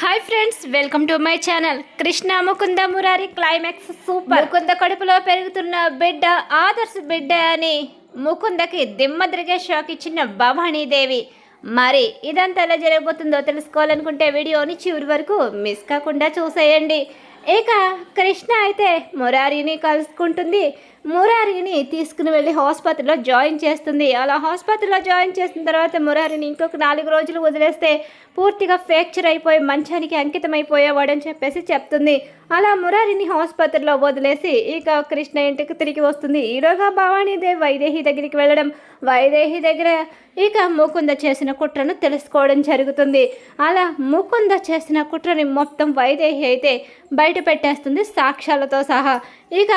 Hi friends welcome to my channel Krishna Mukunda Murari climax super Mukunda కడుపులో పెరుగుతున్న బిడ్డ ఆదర్శ్ బిడ్డ అని ముకుందకి దిమ్మద్రిగే షాక్ ఇచ్చిన భవానీదేవి మరి ఇదంతా ఎలా జరగబోతుందో తెలుసుకోవాలనుకుంటే వీడియోని చివరి వరకు మిస్ కాకుండా చూసేయండి. ఇక కృష్ణ అయితే మురారిని కలుసుకుంటుంది. మురారిని తీసుకుని వెళ్ళి ఆసుపత్రిలో జాయిన్ చేస్తుంది. అలా ఆసుపత్రిలో జాయిన్ చేసిన తర్వాత మురారిని ఇంకొక నాలుగు రోజులు వదిలేస్తే పూర్తిగా ఫ్రాక్చర్ అయిపోయి మంచానికి అంకితం అయిపోయేవాడని చెప్పేసి చెప్తుంది. అలా మురారిని ఆసుపత్రిలో వదిలేసి ఇక కృష్ణ ఇంటికి తిరిగి వస్తుంది. ఈరోగా భవానీదేవి వైదేహి దగ్గరికి వెళ్ళడం వైదేహి దగ్గర ఇక ముకుంద చేసిన కుట్రను తెలుసుకోవడం జరుగుతుంది. అలా ముకుంద చేసిన కుట్రని మొత్తం వైదేహి అయితే బయట పెట్టేస్తుంది సాక్ష్యాలతో సహా. ఇక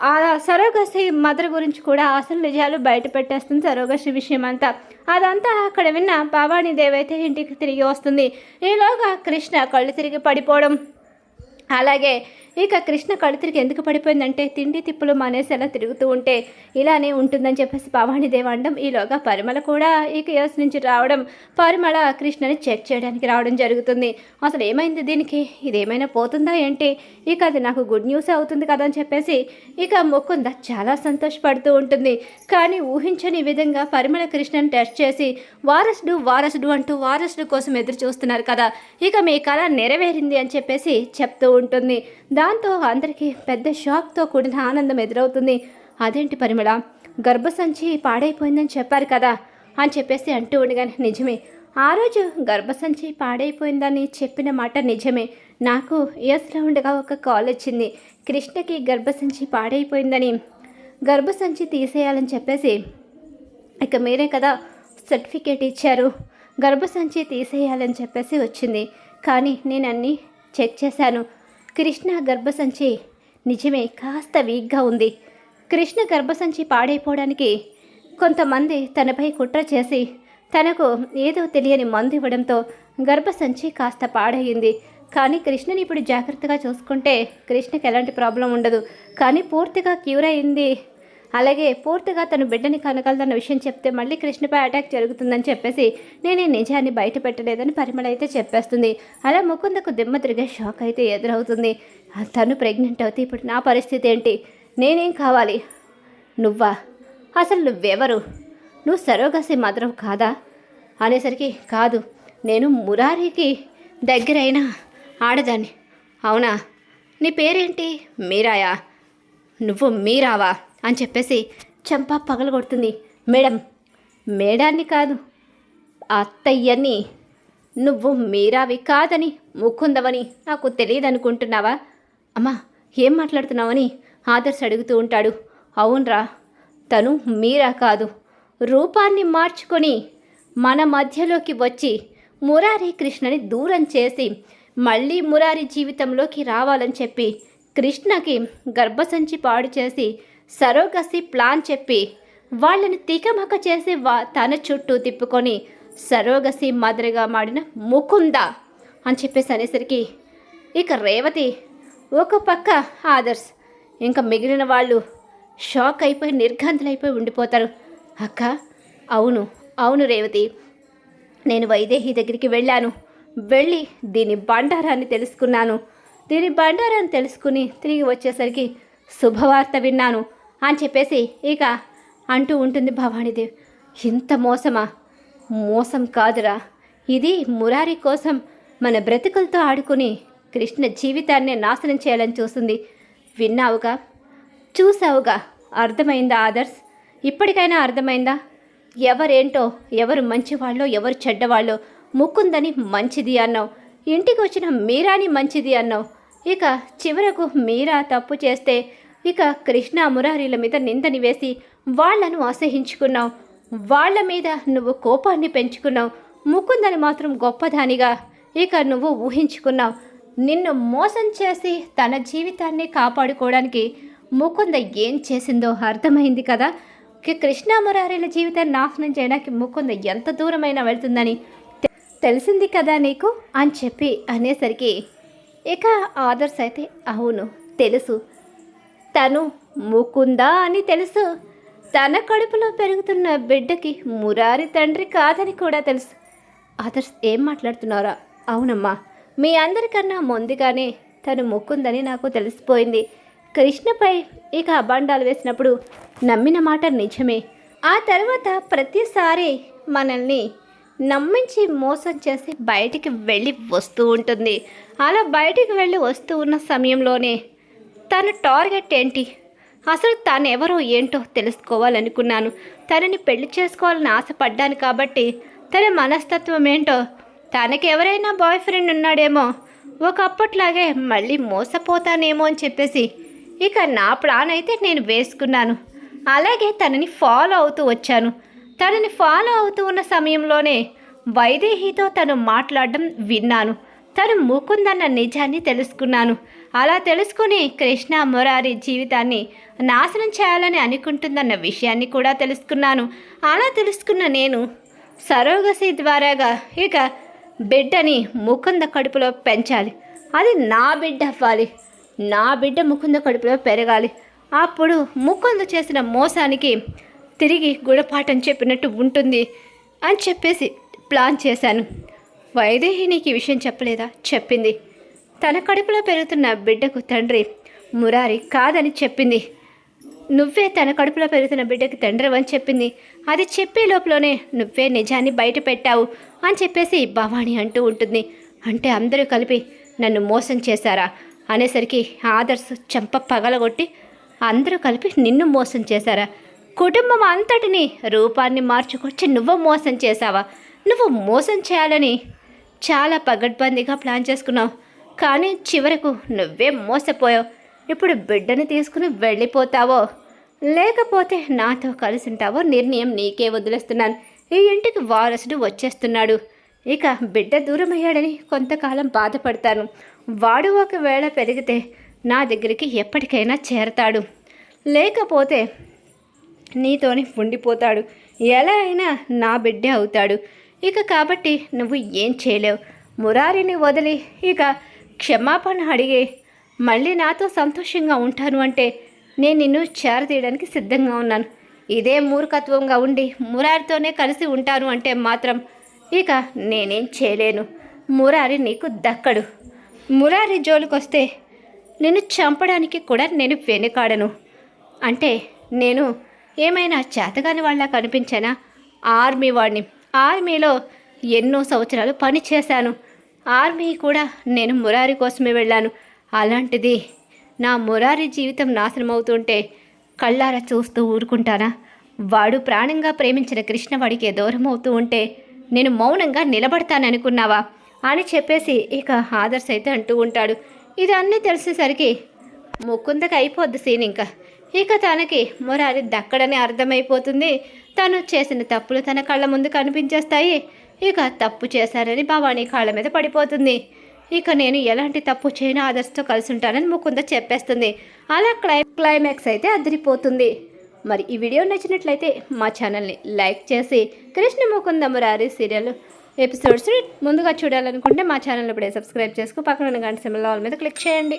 ఆ సరోగసి మదర్ గురించి కూడా అసలు నిజాలు బయట పెట్టేస్తుంది సరోగసి విషయం అంతా అదంతా అక్కడ విన్న భవానీదేవి అయితే ఇంటికి తిరిగి వస్తుంది. ఈలోగా కృష్ణ కళ్ళు తిరిగి పడిపోవడం. అలాగే ఇక కృష్ణ కడుతురికి ఎందుకు పడిపోయిందంటే తిండి తిప్పులు మానేసి అలా తిరుగుతూ ఉంటే ఇలానే ఉంటుందని చెప్పేసి భవానీదేవి అనడం ఈలోగా పరిమళ కూడా ఇక యోస్ నుంచి రావడం పరిమళ కృష్ణని చెక్ చేయడానికి రావడం జరుగుతుంది. అసలు ఏమైంది దీనికి? ఇదేమైనా పోతుందా ఏంటి? ఇక అది నాకు గుడ్ న్యూస్ అవుతుంది కదా అని చెప్పేసి ఇక మొక్కుంద చాలా సంతోషపడుతూ ఉంటుంది. కానీ ఊహించని విధంగా పరిమళ కృష్ణని టెస్ట్ చేసి వారసుడు వారసుడు అంటూ వారసుడు కోసం ఎదురు చూస్తున్నారు కదా. ఇక మీ కళ నెరవేరింది అని చెప్పేసి చెప్తూ ఉంటుంది. దాంతో అందరికీ పెద్ద షాక్తో కూడిన ఆనందం ఎదురవుతుంది. అదేంటి పరిమళ? గర్భసంచి పాడైపోయిందని చెప్పారు కదా అని చెప్పేసి అంటూ ఉండగానే నిజమే. ఆ రోజు గర్భసంచి పాడైపోయిందని చెప్పిన మాట నిజమే. నాకు యుఎస్లో ఉండగా ఒక కాల్ వచ్చింది. కృష్ణకి గర్భసంచి పాడైపోయిందని. గర్భసంచి తీసేయాలని చెప్పేసి. ఇక మీరే కదా సర్టిఫికేట్ ఇచ్చారు. గర్భసంచి తీసేయాలని చెప్పేసి వచ్చింది. కానీ నేను అన్నీ చెక్ చేశాను. కృష్ణ గర్భసంచి నిజమే కాస్త వీక్గా ఉంది. కృష్ణ గర్భసంచి పాడైపోవడానికి కొంతమంది తనపై కుట్ర చేసి తనకు ఏదో తెలియని మందు ఇవ్వడంతో గర్భసంచి కాస్త పాడయింది కానీ కృష్ణని ఇప్పుడు జాగ్రత్తగా చూసుకుంటే కృష్ణకి ఎలాంటి ప్రాబ్లం ఉండదు. కానీ పూర్తిగా క్యూర్ అయింది అలాగే పూర్తిగా తను బిడ్డని కనగలదన్న విషయం చెప్తే మళ్ళీ కృష్ణపై అటాక్ జరుగుతుందని చెప్పేసి నేను ఈ నిజాన్ని బయట పెట్టలేదని పరిమళ అయితే చెప్పేస్తుంది. అలా ముకుందకు దిమ్మ తిరిగే షాక్ అయితే ఎదురవుతుంది. తను ప్రెగ్నెంట్ అవుతే ఇప్పుడు నా పరిస్థితి ఏంటి? నేనేం కావాలి? నువ్వా? అసలు నువ్వెవరు? నువ్వు సరోగసి మాత్రం కాదా? అనేసరికి కాదు. నేను మురారికి దగ్గరైన ఆడదాన్ని. అవునా? నీ పేరేంటి? మీరాయా? నువ్వు మీరావా? అని చెప్పేసి చెంప పగలగొడుతుంది. మేడం మేడాన్ని కాదు అత్తయ్యని. నువ్వు మీరావి కాదని ముక్కుందవని నాకు తెలియదు అనుకుంటున్నావా అమ్మా ఏం మాట్లాడుతున్నావని ఆదర్శ్ అడుగుతూ ఉంటాడు. అవునరా తను మీరా కాదు. రూపాన్ని మార్చుకొని మన మధ్యలోకి వచ్చి మురారి కృష్ణని దూరం చేసి మళ్ళీ మురారి జీవితంలోకి రావాలని చెప్పి కృష్ణకి గర్భసంచి పాడు చేసి సరోగసి ప్లాన్ చెప్పి వాళ్ళని తికమక చేసి వా తన చుట్టూ తిప్పుకొని సరోగసి మాదిరిగా మాడిన ముకుంద అని చెప్పేసి అనేసరికి ఇక రేవతి ఒక పక్క ఆదర్శ్ ఇంకా మిగిలిన వాళ్ళు షాక్ అయిపోయి నిర్ఘాంతులైపోయి ఉండిపోతారు. అక్క అవును అవును రేవతి నేను వైదేహి దగ్గరికి వెళ్ళాను. వెళ్ళి దీని బండారాన్ని తెలుసుకున్నాను. దీని బండారాన్ని తెలుసుకుని తిరిగి వచ్చేసరికి శుభవార్త విన్నాను. అని చెప్పేసి ఇక అంటూ ఉంటుంది భవానీదేవి. ఇంత మోసమా? మోసం కాదురా. ఇది మురారి కోసం మన బ్రతుకులతో ఆడుకుని కృష్ణ జీవితాన్ని నాశనం చేయాలని చూస్తుంది. విన్నావుగా? చూసావుగా అర్థమైందా ఆదర్శ్? ఇప్పటికైనా అర్థమైందా? ఎవరేంటో ఎవరు మంచివాళ్ళో ఎవరు చెడ్డవాళ్ళో ముక్కుందని మంచిది అన్నావు. ఇంటికి వచ్చిన మీరాని మంచిది అన్నావు. ఇక చివరకు మీరా తప్పు చేస్తే ఇక కృష్ణ మురారీల మీద నిందని వేసి వాళ్ళను అసహించుకున్నావు. వాళ్ళ మీద నువ్వు కోపాన్ని పెంచుకున్నావు. ముకుందని మాత్రం గొప్పదానిగా ఇక నువ్వు ఊహించుకున్నావు. నిన్ను మోసం చేసి తన జీవితాన్ని కాపాడుకోవడానికి ముకుంద ఏం చేసిందో అర్థమైంది కదా? ఇక కృష్ణ మురారీల జీవితాన్ని నాశనం చేయడానికి ముకుంద ఎంత దూరమైనా వెళ్తుందని తెలిసింది కదా నీకు? అని చెప్పి అనేసరికి ఇక ఆదర్శ్ అయితే అవును తెలుసు. తను ముకుందా అని తెలుసు. తన కడుపులో పెరుగుతున్న బిడ్డకి మురారి తండ్రి కాదని కూడా తెలుసు. అదర్స్ ఏం మాట్లాడుతున్నారా? అవునమ్మా మీ అందరికన్నా ముందుగానే తను మొక్కుందని నాకు తెలిసిపోయింది. కృష్ణపై ఇక అబాండాలు వేసినప్పుడు నమ్మిన మాట నిజమే. ఆ తర్వాత ప్రతిసారి మనల్ని నమ్మించి మోసం చేసి బయటికి వెళ్ళి వస్తూ ఉంటుంది. అలా బయటికి వెళ్ళి వస్తూ ఉన్న సమయంలోనే తన టార్గెట్ ఏంటి? అసలు తాను ఎవరో ఏంటో తెలుసుకోవాలనుకున్నాను. తనని పెళ్ళి చేసుకోవాలని ఆశపడ్డాను కాబట్టి తన మనస్తత్వం ఏంటో తనకి ఎవరైనా బాయ్ ఫ్రెండ్ ఉన్నాడేమో ఒకప్పట్లాగే మళ్ళీ మోసపోతానేమో అని చెప్పేసి ఇక నా ప్లాన్ అయితే నేను వేసుకున్నాను. అలాగే తనని ఫాలో అవుతూ వచ్చాను. తనని ఫాలో అవుతూ ఉన్న సమయంలోనే వైదేహితో తను మాట్లాడడం విన్నాను. తను ముకుందన్న నిజాన్ని తెలుసుకున్నాను. అలా తెలుసుకుని కృష్ణ మురారి జీవితాన్ని నాశనం చేయాలని అనుకుంటుందన్న విషయాన్ని కూడా తెలుసుకున్నాను. అలా తెలుసుకున్న నేను సరోగసి ద్వారాగా ఇక బిడ్డని ముకుంద కడుపులో పెంచాలి. అది నా బిడ్డ అవ్వాలి. నా బిడ్డ ముకుంద కడుపులో పెరగాలి. అప్పుడు ముకుంద చేసిన మోసానికి తిరిగి గుణపాఠం చెప్పినట్టు ఉంటుంది అని చెప్పేసి ప్లాన్ చేశాను. వైదేహి నీకు ఈ విషయం చెప్పలేదా? చెప్పింది. తన కడుపులో పెరుగుతున్న బిడ్డకు తండ్రి మురారి కాదని చెప్పింది. నువ్వే తన కడుపులో పెరుగుతున్న బిడ్డకి తండ్రి అని చెప్పింది. అది చెప్పే లోపలనే నువ్వే నిజాన్ని బయట పెట్టావు అని చెప్పేసి భవాని అంటూ ఉంటుంది. అంటే అందరూ కలిపి నన్ను మోసం చేశారా? అనేసరికి ఆదర్శ్ చెంప పగలగొట్టి అందరూ కలిపి నిన్ను మోసం చేశారా? కుటుంబం అంతటిని రూపాన్ని మార్చుకొచ్చి నువ్వు మోసం చేశావా? నువ్వు మోసం చేయాలని చాలా పగడ్బందీగా ప్లాన్ చేసుకున్నావు. కానీ చివరకు నువ్వే మోసపోయావు. ఇప్పుడు బిడ్డని తీసుకుని వెళ్ళిపోతావో? లేకపోతే నాతో కలిసి ఉంటావో నిర్ణయం నీకే వదిలేస్తున్నాను. ఈ ఇంటికి వారసుడు వచ్చేస్తున్నాడు. ఇక బిడ్డ దూరం అయ్యాడని కొంతకాలం బాధపడతాను. వాడు ఒకవేళ పెరిగితే నా దగ్గరికి ఎప్పటికైనా చేరతాడు. లేకపోతే నీతోని ఉండిపోతాడు. ఎలా అయినా నా బిడ్డే అవుతాడు. ఇక కాబట్టి నువ్వు ఏం చేయలేవు. మురారిని వదిలి ఇక క్షమాపణ అడిగి మళ్ళీ నాతో సంతోషంగా ఉంటాను అంటే నేను నిన్ను చేరదీయడానికి సిద్ధంగా ఉన్నాను. ఇదే మూర్ఖత్వంగా ఉండి మురారితోనే కలిసి ఉంటాను అంటే మాత్రం ఇక నేనేం చేయలేను. మురారి నీకు దక్కడు. మురారి జోలికొస్తే నిన్ను చంపడానికి కూడా నేను వెనుకాడను. అంటే నేను ఏమైనా చేతగాని వాళ్ళ కనిపించానా? ఆర్మీ వాడిని ఆర్మీలో ఎన్నో సంవత్సరాలు పని చేశాను. ఆర్మీ కూడా నేను మురారి కోసమే వెళ్ళాను. అలాంటిది నా మురారి జీవితం నాశనం అవుతుంటే కళ్ళారా చూస్తూ ఊరుకుంటానా? వాడు ప్రాణంగా ప్రేమించిన కృష్ణవాడికి దూరం అవుతూ ఉంటే నేను మౌనంగా నిలబడతాననుకున్నావా? అని చెప్పేసి ఇక ఆదర్శ్ అయితే అంటూ ఉంటాడు. ఇది అన్నీ తెలిసేసరికి ముక్కుందకి అయిపోద్ది సీన్ ఇంకా. ఇక తనకి మురారి దక్కడని అర్థమైపోతుంది. తను చేసిన తప్పులు తన కళ్ళ ముందు కనిపించేస్తాయి. ఇక తప్పు చేశారని భవానీ కాళ్ళ మీద పడిపోతుంది. ఇక నేను ఎలాంటి తప్పు చేయని ఆదర్శతో కలిసి ఉంటానని ముకుంద చెప్పేస్తుంది. అలా క్లై క్లైమాక్స్ అయితే అదిరిపోతుంది. మరి ఈ వీడియో నచ్చినట్లయితే మా ఛానల్ని లైక్ చేసి కృష్ణ ముకుంద మురారి సీరియల్ ఎపిసోడ్స్ ముందుగా చూడాలనుకుంటే మా ఛానల్ ఇప్పుడే సబ్స్క్రైబ్ చేసుకో పక్కన ఉన్న గంట సింబల్ ఆల్ మీద క్లిక్ చేయండి.